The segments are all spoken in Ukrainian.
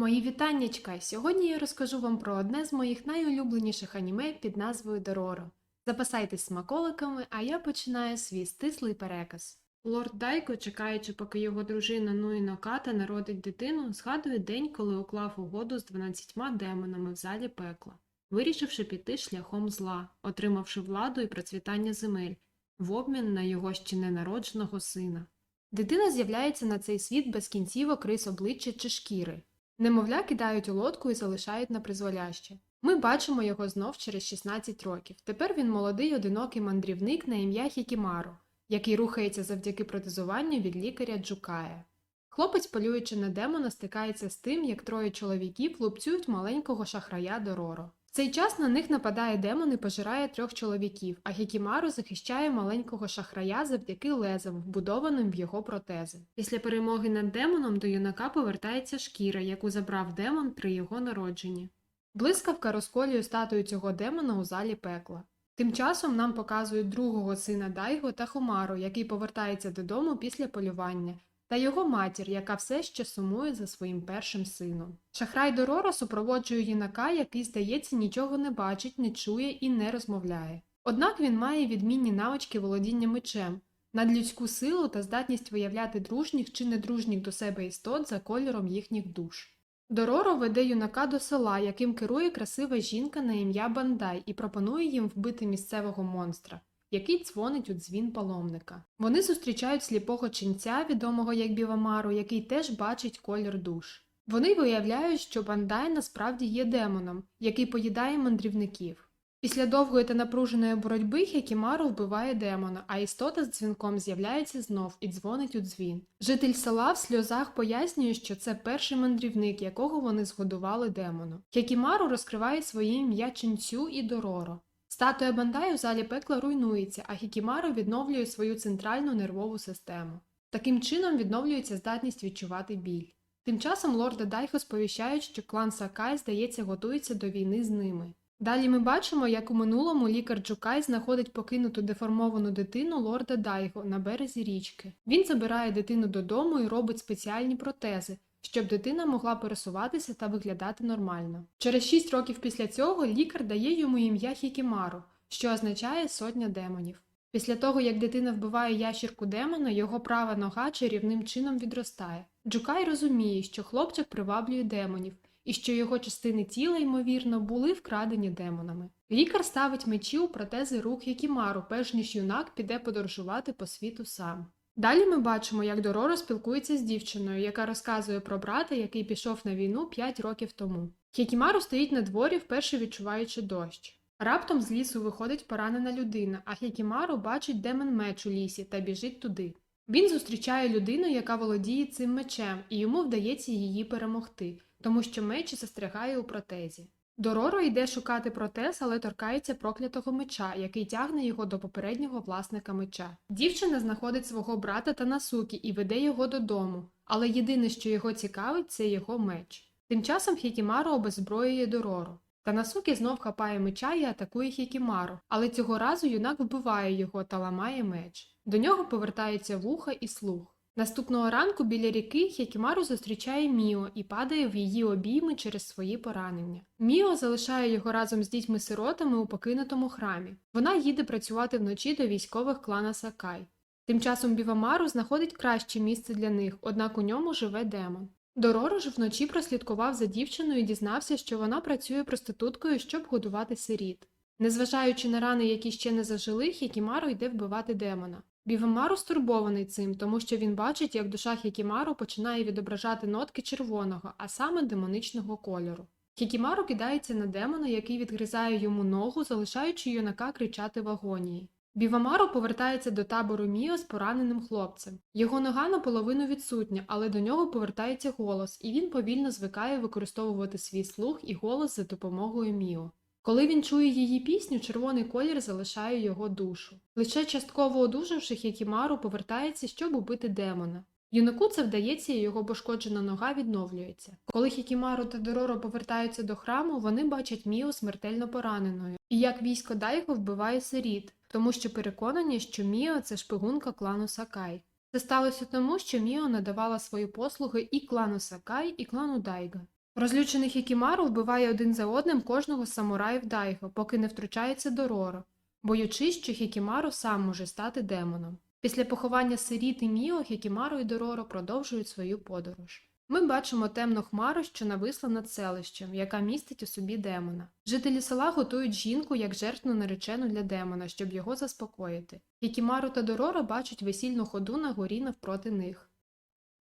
Мої вітаннячка! Сьогодні я розкажу вам про одне з моїх найулюбленіших аніме під назвою Дороро. Запасайтесь смаколиками, а я починаю свій стислий переказ. Лорд Дайко, чекаючи, поки його дружина Нуїно Ката народить дитину, згадує день, коли уклав угоду з 12 демонами в залі пекла, вирішивши піти шляхом зла, отримавши владу і процвітання земель в обмін на його ще ненародженого сина. Дитина з'являється на цей світ без кінцівок рис обличчя чи шкіри. Немовля кидають у лодку і залишають на призволяще. Ми бачимо його знов через 16 років. Тепер він молодий одинокий мандрівник на ім'я Хікімару, який рухається завдяки протезуванню від лікаря Джукая. Хлопець, полюючи на демона, стикається з тим, як троє чоловіків лупцюють маленького шахрая Дороро. В цей час на них нападає демон і пожирає трьох чоловіків, а Хікімару захищає маленького шахрая завдяки лезам, вбудованим в його протези. Після перемоги над демоном до юнака повертається шкіра, яку забрав демон при його народженні. Блискавка розколює статую цього демона у залі пекла. Тим часом нам показують другого сина Дайго та Хомару, який повертається додому після полювання, та його матір, яка все ще сумує за своїм першим сином. Шахрай Дороро супроводжує юнака, який, здається, нічого не бачить, не чує і не розмовляє. Однак він має відмінні навички володіння мечем, надлюдську силу та здатність виявляти дружніх чи недружніх до себе істот за кольором їхніх душ. Дороро веде юнака до села, яким керує красива жінка на ім'я Бандай, і пропонує їм вбити місцевого монстра, який дзвонить у дзвін паломника. Вони зустрічають сліпого ченця, відомого як Бівамару, який теж бачить колір душ. Вони виявляють, що Бандай насправді є демоном, який поїдає мандрівників. Після довгої та напруженої боротьби Хекімару вбиває демона, а істота з дзвінком з'являється знов і дзвонить у дзвін. Житель села в сльозах пояснює, що це перший мандрівник, якого вони згодували демону. Хекімару розкриває своє ім'я Ченцю і Дороро. Статуя Бандай у залі пекла руйнується, а Хікімару відновлює свою центральну нервову систему. Таким чином відновлюється здатність відчувати біль. Тим часом лорда Дайхо сповіщають, що клан Сакай, здається, готується до війни з ними. Далі ми бачимо, як у минулому лікар Джукай знаходить покинуту деформовану дитину лорда Дайго на березі річки. Він забирає дитину додому і робить спеціальні протези, щоб дитина могла пересуватися та виглядати нормально. Через 6 років після цього лікар дає йому ім'я Хікімару, що означає сотня демонів. Після того, як дитина вбиває ящірку демона, його права нога чарівним чином відростає. Джукай розуміє, що хлопчик приваблює демонів і що його частини тіла, ймовірно, були вкрадені демонами. Лікар ставить мечі у протези рук Якімару, перш ніж юнак піде подорожувати по світу сам. Далі ми бачимо, як Дороро спілкується з дівчиною, яка розказує про брата, який пішов на війну 5 років тому. Хікімару стоїть на дворі, вперше відчуваючи дощ. Раптом з лісу виходить поранена людина, а Хікімару бачить демон меч у лісі та біжить туди. Він зустрічає людину, яка володіє цим мечем, і йому вдається її перемогти, тому що меч застрягає у протезі. Дороро йде шукати протез, але торкається проклятого меча, який тягне його до попереднього власника меча. Дівчина знаходить свого брата Танасукі і веде його додому, але єдине, що його цікавить, це його меч. Тим часом Хікімару обезброює Дороро. Танасукі знов хапає меча і атакує Хікімару, але цього разу юнак вбиває його та ламає меч. До нього повертаються вуха і слух. Наступного ранку біля ріки Хікімару зустрічає Міо і падає в її обійми через свої поранення. Міо залишає його разом з дітьми-сиротами у покинутому храмі. Вона їде працювати вночі до військових клана Сакай. Тим часом Бівамару знаходить краще місце для них, однак у ньому живе демон. Дороро ж вночі прослідкував за дівчиною і дізнався, що вона працює проституткою, щоб годувати сиріт. Незважаючи на рани, які ще не зажили, Хікімару йде вбивати демона. Бівамару стурбований цим, тому що він бачить, як душа Хікімару починає відображати нотки червоного, а саме демоничного кольору. Хікімару кидається на демона, який відгризає йому ногу, залишаючи юнака кричати в агонії. Бівамару повертається до табору Міо з пораненим хлопцем. Його нога наполовину відсутня, але до нього повертається голос, і він повільно звикає використовувати свій слух і голос за допомогою Міо. Коли він чує її пісню, червоний колір залишає його душу. Лише частково одужавши, Хікімару повертається, щоб убити демона. Юнаку це вдається, і його пошкоджена нога відновлюється. Коли Хікімару та Дороро повертаються до храму, вони бачать Міо смертельно пораненою, і як військо Дайго вбиває сиріт, тому що переконані, що Міо це шпигунка клану Сакай. Це сталося тому, що Міо надавала свої послуги і клану Сакай, і клану Дайга. Розлючений Хікімару вбиває один за одним кожного з самураїв Дайго, поки не втручається Дороро, боючись, що Хікімару сам може стати демоном. Після поховання сиріти Міо Хікімару і Дороро продовжують свою подорож. Ми бачимо темну хмару, що нависла над селищем, яка містить у собі демона. Жителі села готують жінку як жертву наречену для демона, щоб його заспокоїти. Хікімару та Дороро бачать весільну ходу на горі навпроти них.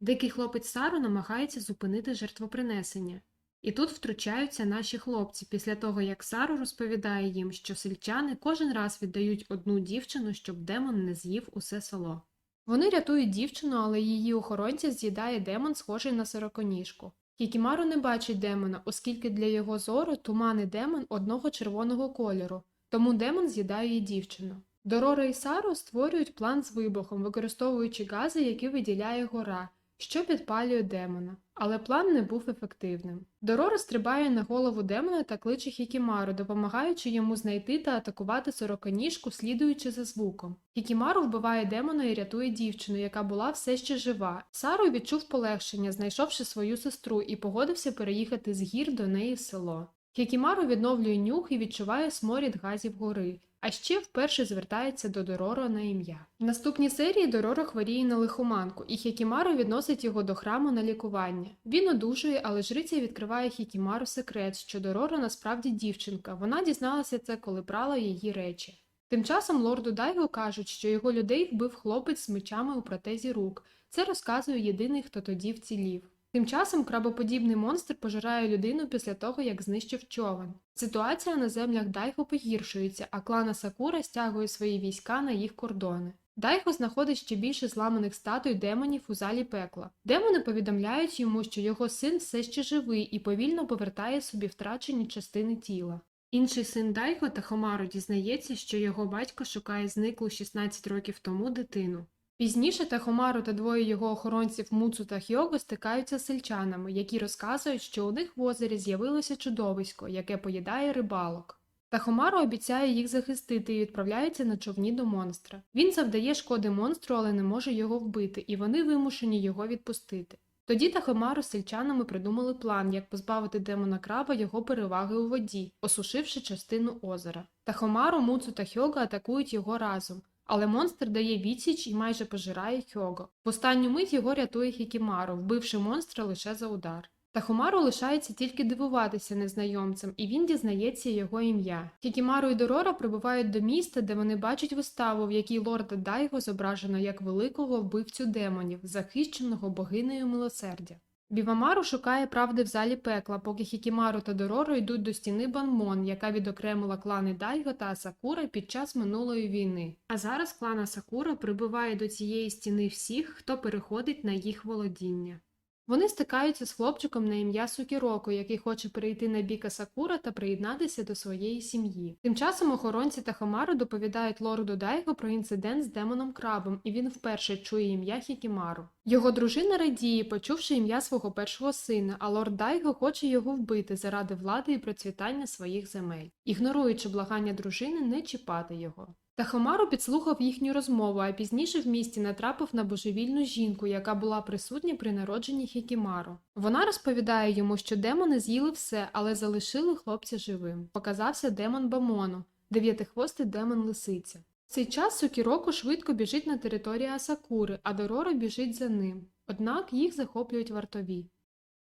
Дикий хлопець Сару намагається зупинити жертвопринесення. І тут втручаються наші хлопці після того, як Сару розповідає їм, що сельчани кожен раз віддають одну дівчину, щоб демон не з'їв усе село. Вони рятують дівчину, але її охоронця з'їдає демон, схожий на сороконіжку. Кікімару не бачить демона, оскільки для його зору туман і демон одного червоного кольору, тому демон з'їдає її дівчину. Дорора і Сару створюють план з вибухом, використовуючи гази, які виділяє гора, що підпалює демона. Але план не був ефективним. Дорора стрибає на голову демона та кличе Хікімару, допомагаючи йому знайти та атакувати сороконіжку, слідуючи за звуком. Хікімару вбиває демона і рятує дівчину, яка була все ще жива. Сару відчув полегшення, знайшовши свою сестру, і погодився переїхати з гір до неї в село. Хікімару відновлює нюх і відчуває сморід газів гори, а ще вперше звертається до Дороро на ім'я. В наступній серії Дороро хворіє на лихоманку, і Хікімару відносить його до храму на лікування. Він одужує, але жриця відкриває Хікімару секрет, що Дороро насправді дівчинка. Вона дізналася це, коли брала її речі. Тим часом лорду Дайго кажуть, що його людей вбив хлопець з мечами у протезі рук. Це розказує єдиний, хто тоді вцілів. Тим часом крабоподібний монстр пожирає людину після того, як знищив човен. Ситуація на землях Дайго погіршується, а клана Сакура стягує свої війська на їх кордони. Дайго знаходить ще більше зламаних статуй демонів у залі пекла. Демони повідомляють йому, що його син все ще живий і повільно повертає собі втрачені частини тіла. Інший син Дайго Тахомару дізнається, що його батько шукає зниклу 16 років тому дитину. Пізніше Тахомару та двоє його охоронців Муцу та Хього стикаються з сельчанами, які розказують, що у них в озері з'явилося чудовисько, яке поїдає рибалок. Тахомару обіцяє їх захистити і відправляється на човні до монстра. Він завдає шкоди монстру, але не може його вбити, і вони вимушені його відпустити. Тоді Тахомару з сельчанами придумали план, як позбавити демона краба його переваги у воді, осушивши частину озера. Тахомару, Муцу та Хьога атакують його разом, але монстр дає відсіч і майже пожирає Хього. В останню мить його рятує Хікімару, вбивши монстра лише за удар. Тахомару лишається тільки дивуватися незнайомцям, і він дізнається його ім'я. Хікімару і Дорора прибувають до міста, де вони бачать виставу, в якій лорда Дайго зображено як великого вбивцю демонів, захищеного богинею милосердя. Бівамару шукає правди в залі пекла, поки Хікімару та Дороро йдуть до стіни Банмон, яка відокремила клани Дайго та Асакура під час минулої війни. А зараз клан Асакура прибиває до цієї стіни всіх, хто переходить на їх володіння. Вони стикаються з хлопчиком на ім'я Сукіроко, який хоче перейти на бік Асакура та приєднатися до своєї сім'ї. Тим часом охоронці та Хамару доповідають лорду Дайго про інцидент з демоном крабом, і він вперше чує ім'я Хікімару. Його дружина радіє, почувши ім'я свого першого сина, а лорд Дайго хоче його вбити заради влади і процвітання своїх земель, ігноруючи благання дружини не чіпати його. Тахомару підслухав їхню розмову, а пізніше в місті натрапив на божевільну жінку, яка була присутня при народженні Хікімару. Вона розповідає йому, що демони з'їли все, але залишили хлопця живим. Показався демон Бамону, дев'ятихвостий демон лисиця. В цей час Сукіроку швидко біжить на територію Асакури, а Дороро біжить за ним. Однак їх захоплюють вартові.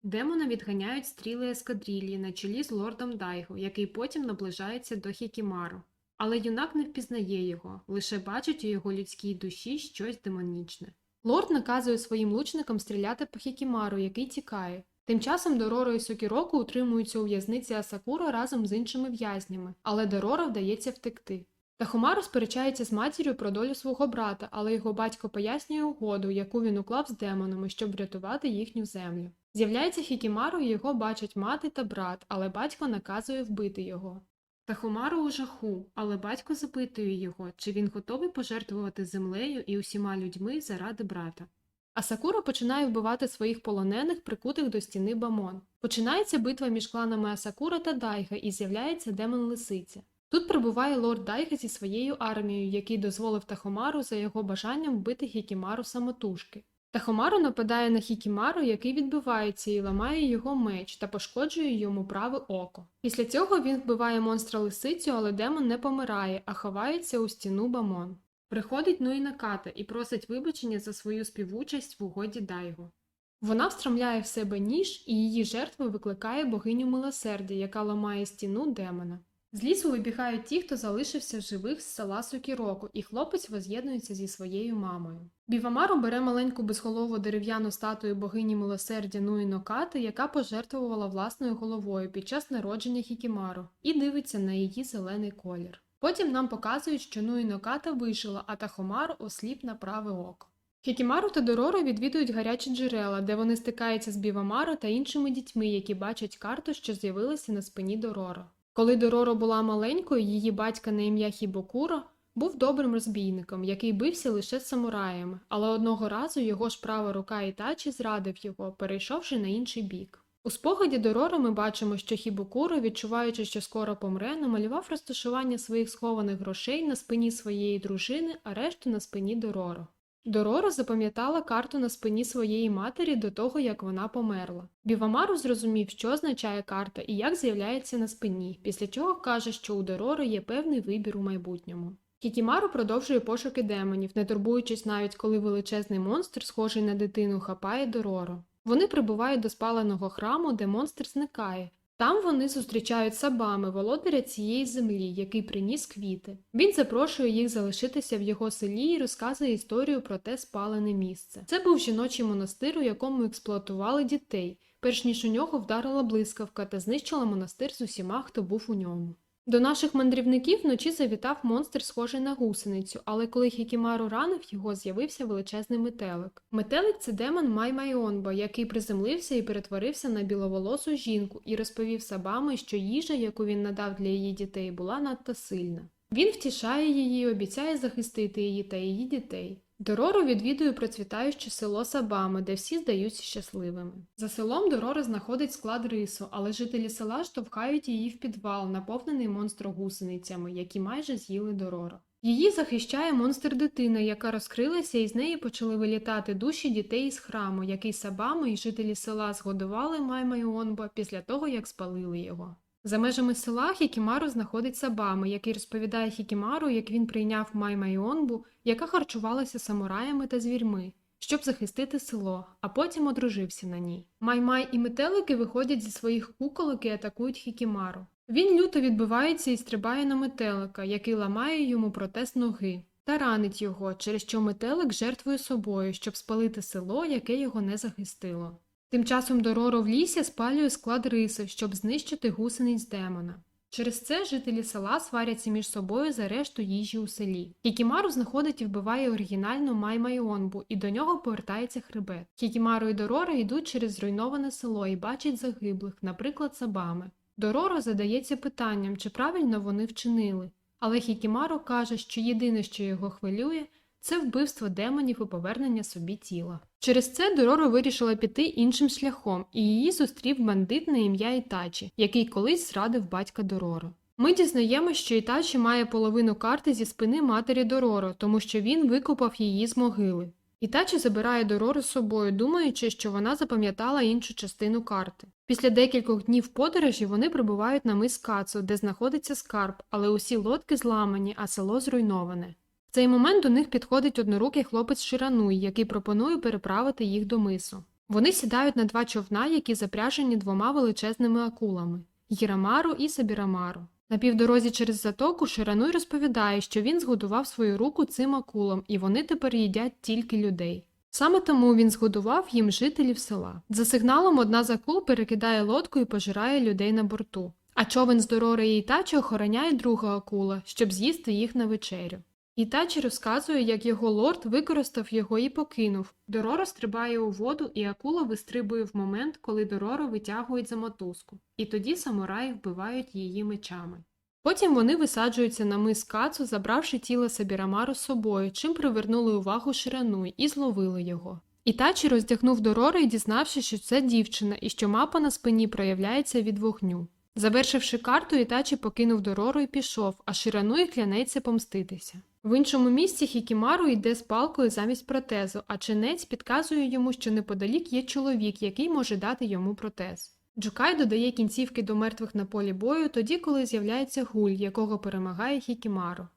Демона відганяють стріли ескадрилії на чолі з лордом Дайго, який потім наближається до Хікімару. Але юнак не впізнає його, лише бачить у його людській душі щось демонічне. Лорд наказує своїм лучникам стріляти по Хікімару, який тікає. Тим часом Дороро і Сокіроку утримуються у в'язниці Асакура разом з іншими в'язнями, але Дороро вдається втекти. Тахомару сперечається з матір'ю про долю свого брата, але його батько пояснює угоду, яку він уклав з демонами, щоб врятувати їхню землю. З'являється Хікімару, і його бачать мати та брат, але батько наказує вбити його. Тахомару у жаху, але батько запитує його, чи він готовий пожертвувати землею і усіма людьми заради брата. А Сакура починає вбивати своїх полонених, прикутих до стіни Бамон. Починається битва між кланами Асакура та Дайга і з'являється демон Лисиця. Тут прибуває лорд Дайга зі своєю армією, який дозволив Тахомару за його бажанням вбити Хікімару самотужки. Тахомару нападає на Хікімару, який відбивається і ламає його меч та пошкоджує йому праве око. Після цього він вбиває монстра лисицю, але демон не помирає, а ховається у стіну Бамон. Приходить Нуї Наката і просить вибачення за свою співучасть в угоді Дайго. Вона встромляє в себе ніж, і її жертвою викликає богиню милосердя, яка ламає стіну демона. З лісу вибігають ті, хто залишився живих з села Сокіроку, і хлопець воз'єднується зі своєю мамою. Бівамару бере маленьку безголову дерев'яну статую богині милосердя Нуї Нокати, яка пожертвувала власною головою під час народження Хікімару, і дивиться на її зелений колір. Потім нам показують, що Нуї Ноката вижила, а Тахомару осліп на праве око. Хікімару та Дороро відвідують гарячі джерела, де вони стикаються з Бівамару та іншими дітьми, які бачать карту, що з'явилася на спині Дороро. Коли Дороро була маленькою, її батька на ім'я Хібокуро був добрим розбійником, який бився лише з самураями, але одного разу його ж права рука Ітачі зрадив його, перейшовши на інший бік. У спогаді Дороро ми бачимо, що Хібокуро, відчуваючи, що скоро помре, намалював розташування своїх схованих грошей на спині своєї дружини, а решту на спині Дороро. Дороро запам'ятала карту на спині своєї матері до того, як вона померла. Бівамару зрозумів, що означає карта і як з'являється на спині, після чого каже, що у Дороро є певний вибір у майбутньому. Кікімару продовжує пошуки демонів, не турбуючись навіть коли величезний монстр, схожий на дитину, хапає Дороро. Вони прибувають до спаленого храму, де монстр зникає. Там вони зустрічають сабами, володаря цієї землі, який приніс квіти. Він запрошує їх залишитися в його селі і розказує історію про те спалене місце. Це був жіночий монастир, у якому експлуатували дітей, перш ніж у нього вдарила блискавка та знищила монастир з усіма, хто був у ньому. До наших мандрівників вночі завітав монстр, схожий на гусеницю, але коли Хікімару ранив його, з'явився величезний метелик. Метелик це демон Маймайонба, який приземлився і перетворився на біловолосу жінку і розповів сабами, що їжа, яку він надав для її дітей, була надто сильна. Він втішає її, обіцяє захистити її та її дітей. Дороро відвідує процвітаюче село Сабами, де всі здаються щасливими. За селом Дороро знаходить склад рису, але жителі села штовхають її в підвал, наповнений монстрогусеницями, які майже з'їли Дороро. Її захищає монстр дитина, яка розкрилася, і з неї почали вилітати душі дітей із храму, який Сабами і жителі села згодували Маймайонба після того, як спалили його. За межами села Хікімару знаходить Сабами, який розповідає Хікімару, як він прийняв Маймайонбу, яка харчувалася самураями та звірми, щоб захистити село, а потім одружився на ній. Маймай і метелики виходять зі своїх куколок і атакують Хікімару. Він люто відбивається і стрибає на метелика, який ламає йому протез ноги, та ранить його, через що метелик жертвує собою, щоб спалити село, яке його не захистило. Тим часом Дороро в лісі спалює склад риси, щоб знищити гусениць демона. Через це жителі села сваряться між собою за решту їжі у селі. Хікімару знаходить і вбиває оригінальну Маймайонбу, і до нього повертається хребет. Хікімару і Дороро йдуть через зруйноване село і бачать загиблих, наприклад, сабами. Дороро задається питанням, чи правильно вони вчинили. Але Хікімару каже, що єдине, що його хвилює, це вбивство демонів і повернення собі тіла. Через це Дороро вирішила піти іншим шляхом, і її зустрів бандит на ім'я Ітачі, який колись зрадив батька Дороро. Ми дізнаємося, що Ітачі має половину карти зі спини матері Дороро, тому що він викопав її з могили. Ітачі забирає Дороро з собою, думаючи, що вона запам'ятала іншу частину карти. Після декількох днів подорожі вони прибувають на мис Кацу, де знаходиться скарб, але усі лодки зламані, а село зруйноване. В цей момент до них підходить однорукий хлопець Ширануй, який пропонує переправити їх до мису. Вони сідають на два човна, які запряжені двома величезними акулами Гірамару і Сабірамару. На півдорозі через затоку Ширануй розповідає, що він згодував свою руку цим акулам, і вони тепер їдять тільки людей. Саме тому він згодував їм жителів села. За сигналом одна з акул перекидає лодку і пожирає людей на борту. А човен з Дорори і Ітачі охороняє друга акула, щоб з'їсти їх на вечерю. Ітачі розказує, як його лорд використав його і покинув. Дороро стрибає у воду, і акула вистрибує в момент, коли Дороро витягують за мотузку. І тоді самураї вбивають її мечами. Потім вони висаджуються на мис Кацу, забравши тіло Сабірамару з собою, чим привернули увагу Ширануй і зловили його. Ітачі роздягнув Дороро і дізнався, що це дівчина і що мапа на спині проявляється від вогню. Завершивши карту, Ітачі покинув Дороро і пішов, а Ширануй клянеться помститися. В іншому місці Хікімару йде з палкою замість протезу, а чинець підказує йому, що неподалік є чоловік, який може дати йому протез. Джукай додає кінцівки до мертвих на полі бою тоді, коли з'являється гуль, якого перемагає Хікімару.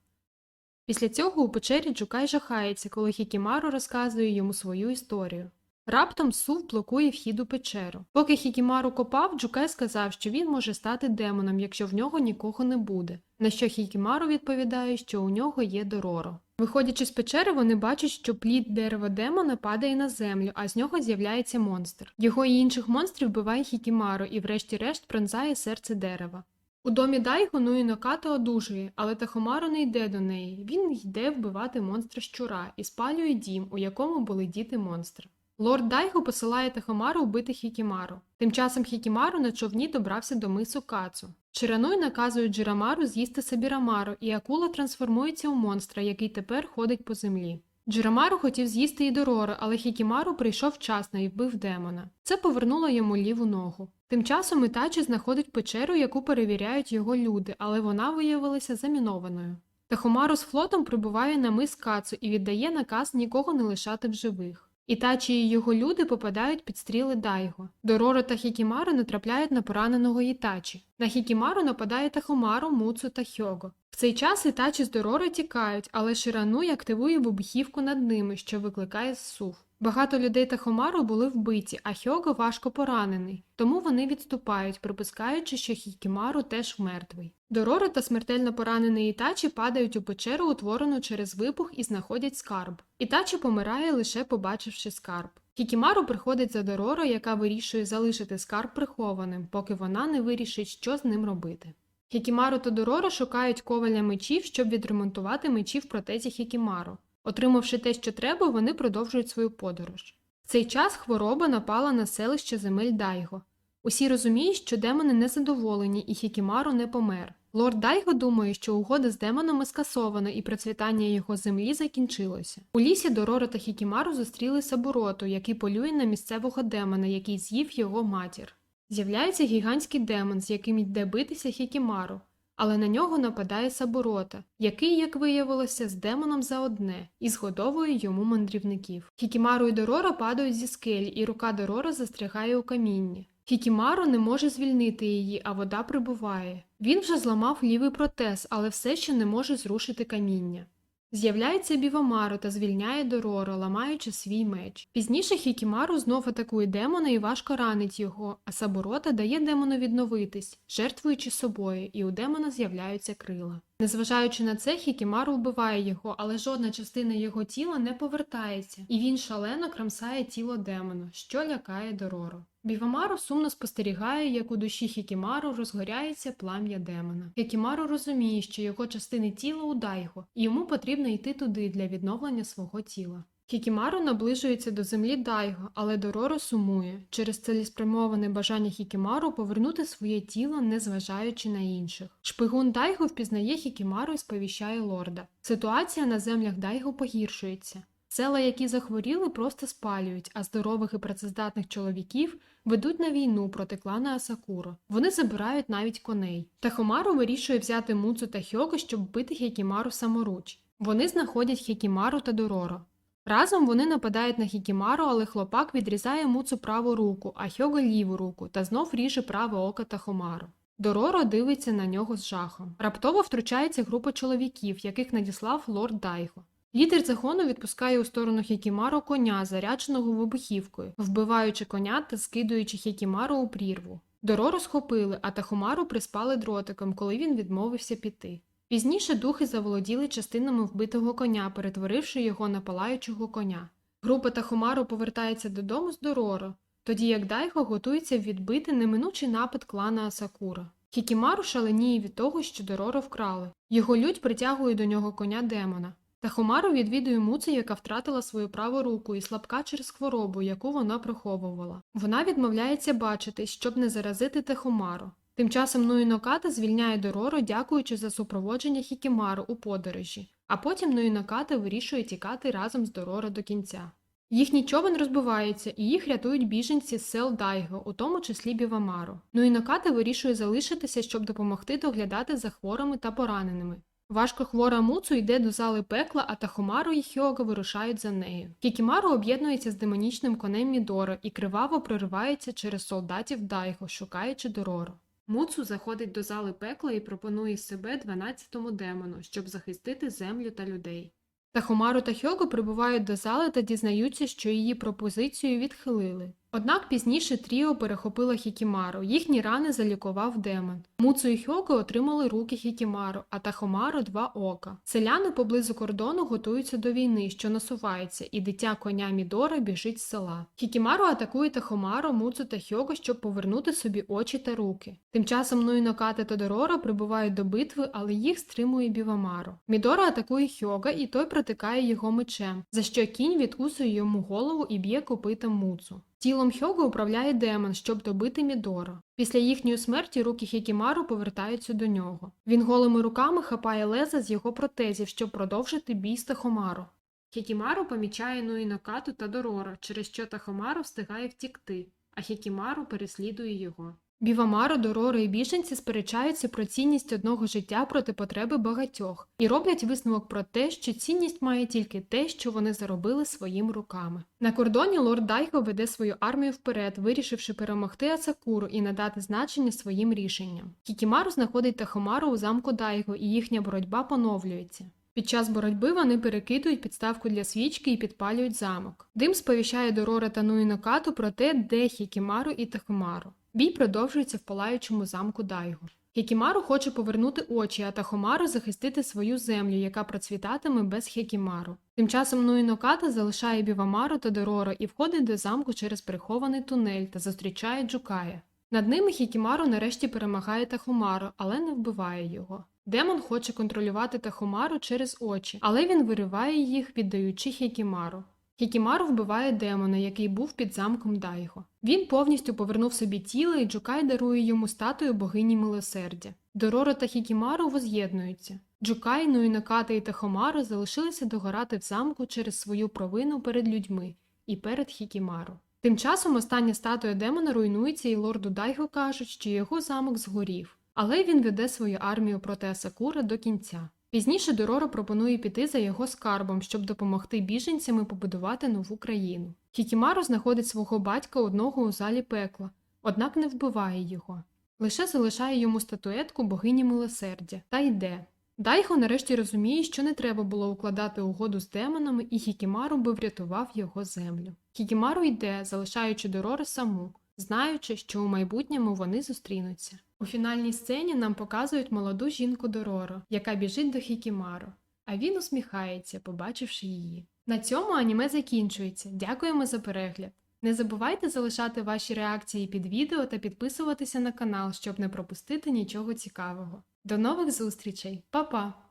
Після цього у печері Джукай жахається, коли Хікімару розказує йому свою історію. Раптом сув блокує вхід у печеру. Поки Хікімару копав, Джукай сказав, що він може стати демоном, якщо в нього нікого не буде. На що Хікімару відповідає, що у нього є Дороро. Виходячи з печери, вони бачать, що плід дерева демона падає на землю, а з нього з'являється монстр. Його і інших монстрів вбиває Хікімару і, врешті-решт, пронзає серце дерева. У домі Дайго Като одужує, але Тахомару не йде до неї. Він йде вбивати монстра щура і спалює дім, у якому були діти монстра. Лорд Дайго посилає Тахомару вбити Хікімару. Тим часом Хікімару на човні добрався до мису Кацу. Чирануй наказує Джирамару з'їсти Сабірамару, і акула трансформується у монстра, який тепер ходить по землі. Джирамару хотів з'їсти і Дорору, але Хікімару прийшов вчасно і вбив демона. Це повернуло йому ліву ногу. Тим часом Ітачі знаходить печеру, яку перевіряють його люди, але вона виявилася замінованою. Тахомару з флотом прибуває на мис Кацу і віддає наказ нікого не лишати в живих. Ітачі і його люди попадають під стріли Дайго. Дороро та Хікімару натрапляють на пораненого Ітачі. На Хікімару нападає Тахомару, Муцу та Хього. В цей час Ітачі з Дороро тікають, але Ширануй активує вибухівку над ними, що викликає зсув. Багато людей Тахомару були вбиті, а Хього важко поранений, тому вони відступають, припускаючи, що Хікімару теж мертвий. Дороро та смертельно поранений Ітачі падають у печеру, утворену через вибух, і знаходять скарб. Ітачі помирає, лише побачивши скарб. Хікімару приходить за Дороро, яка вирішує залишити скарб прихованим, поки вона не вирішить, що з ним робити. Хікімару та Дороро шукають коваля мечів, щоб відремонтувати мечі в протезі Хікімару. Отримавши те, що треба, вони продовжують свою подорож. В цей час хвороба напала на селище земель Дайго. Усі розуміють, що демони незадоволені і Хікімару не помер. Лорд Дайго думає, що угода з демонами скасована і процвітання його землі закінчилося. У лісі Дороро та Хікімару зустріли Сабуроту, який полює на місцевого демона, який з'їв його матір. З'являється гігантський демон, з яким йде битися Хікімару, але на нього нападає Саборота, який, як виявилося, з демоном за одне і згодовує йому мандрівників. Хікімару і Дорора падають зі скелі, і рука Дорора застрягає у камінні. Хікімару не може звільнити її, а вода прибуває. Він вже зламав лівий протез, але все ще не може зрушити каміння. З'являється Бівамару та звільняє Дороро, ламаючи свій меч. Пізніше Хікімару знов атакує демона і важко ранить його, а Саборота дає демону відновитись, жертвуючи собою, і у демона з'являються крила. Незважаючи на це, Хікімару вбиває його, але жодна частина його тіла не повертається, і він шалено крамсає тіло демона, що лякає Дороро. Бівамару сумно спостерігає, як у душі Хікімару розгоряється плам'я демона. Хікімару розуміє, що його частини тіла у Дайго, і йому потрібно йти туди для відновлення свого тіла. Хікімару наближується до землі Дайго, але Дороро сумує через цілеспрямоване бажання Хікімару повернути своє тіло, незважаючи на інших. Шпигун Дайго впізнає Хікімару і сповіщає лорда. Ситуація на землях Дайго погіршується. Села, які захворіли, просто спалюють, а здорових і працездатних чоловіків ведуть на війну проти клана Асакуро. Вони забирають навіть коней. Тахомару вирішує взяти Муцу та Хьоко, щоб вбити Хікімару саморуч. Вони знаходять Хікімару та Дороро. Разом вони нападають на Хікімару, але хлопак відрізає Муцу праву руку, а Хього ліву руку та знов ріже праве око Тахомару. Дороро дивиться на нього з жахом. Раптово втручається група чоловіків, яких надіслав лорд Дайго. Лідер загону відпускає у сторону Хікімару коня, зарядженого вибухівкою, вбиваючи коня та скидуючи Хікімару у прірву. Дороро схопили, а Тахомару приспали дротиком, коли він відмовився піти. Пізніше духи заволоділи частинами вбитого коня, перетворивши його на палаючого коня. Група Тахомару повертається додому з Дороро, тоді як Дайго готується відбити неминучий напад клана Асакура. Хікімару шаленіє від того, що Дороро вкрали. Його лють притягує до нього коня демона. Тахомару відвідує Муцу, яка втратила свою праву руку і слабка через хворобу, яку вона приховувала. Вона відмовляється бачитись, щоб не заразити Тахомару. Тим часом Нуїноката звільняє Дороро, дякуючи за супроводження Хікімару у подорожі, а потім Нуїноката вирішує тікати разом з Дороро до кінця. Їхній човен розбивається, і їх рятують біженці з сел Дайго, у тому числі Бівамару. Нуїноката вирішує залишитися, щоб допомогти доглядати за хворими та пораненими. Важко хвора Муцу йде до зали пекла, а Тахомару і Хьога вирушають за нею. Кікімару об'єднується з демонічним конем Мідоро і криваво проривається через солдатів Дайго, шукаючи Дороро. Муцу заходить до зали пекла і пропонує себе 12-му демону, щоб захистити землю та людей. Тахомару та Хього прибувають до зали та дізнаються, що її пропозицію відхилили. Однак пізніше Тріо перехопило Хікімару, їхні рани залікував демон. Муцу і Хього отримали руки Хікімару, а Тахомару два ока. Селяни поблизу кордону готуються до війни, що насувається, і дитя коня Мідора біжить з села. Хікімару атакує Тахомару, Муцу та Хього, щоб повернути собі очі та руки. Тим часом Нуїнокати та Дорора прибувають до битви, але їх стримує Бівамару. Мідора атакує Хьога, і той протикає його мечем, за що кінь відкусує йому голову і б'є копитом Муцу. Тілом Хьога управляє демон, щоб добити Мідора. Після їхньої смерті руки Хікімару повертаються до нього. Він голими руками хапає леза з його протезів, щоб продовжити бій з Тахомару. Хікімару помічає Нуїнокату та Дорора, через що Тахомару встигає втікти, а Хікімару переслідує його. Бівамару, Дороро і біженці сперечаються про цінність одного життя проти потреби багатьох і роблять висновок про те, що цінність має тільки те, що вони заробили своїми руками. На кордоні лорд Дайго веде свою армію вперед, вирішивши перемогти Ацакуру і надати значення своїм рішенням. Кікімару знаходить Тахомару у замку Дайго, і їхня боротьба поновлюється. Під час боротьби вони перекидують підставку для свічки і підпалюють замок. Дим сповіщає Дорора та Нуїнокату про те, де Хікімару і Тахомару. Бій продовжується в палаючому замку Дайго. Хікімару хоче повернути очі, а Тахомару захистити свою землю, яка процвітатиме без Хікімару. Тим часом Нуїноката залишає Бівамару та Дороро і входить до замку через прихований тунель та зустрічає Джукая. Над ними Хікімару нарешті перемагає Тахомару, але не вбиває його. Демон хоче контролювати Тахомару через очі, але він вириває їх, віддаючи Хікімару. Хікімару вбиває демона, який був під замком Дайго. Він повністю повернув собі тіло, і Джукай дарує йому статую богині милосердя. Дороро та Хікімару воз'єднуються. Джукай, Нуїнаката і Тахомару залишилися догорати в замку через свою провину перед людьми і перед Хікімару. Тим часом остання статуя демона руйнується, і лорду Дайго кажуть, що його замок згорів, але він веде свою армію проти Асакура до кінця. Пізніше Дороро пропонує піти за його скарбом, щоб допомогти біженцям побудувати нову країну. Хікімару знаходить свого батька одного у залі пекла, однак не вбиває його. Лише залишає йому статуетку богині милосердя та йде. Дайго нарешті розуміє, що не треба було укладати угоду з демонами, і Хікімару би врятував його землю. Хікімару йде, залишаючи Дороро саму, знаючи, що у майбутньому вони зустрінуться. У фінальній сцені нам показують молоду жінку Дороро, яка біжить до Хікімару, а він усміхається, побачивши її. На цьому аніме закінчується. Дякуємо за перегляд. Не забувайте залишати ваші реакції під відео та підписуватися на канал, щоб не пропустити нічого цікавого. До нових зустрічей, Па-па!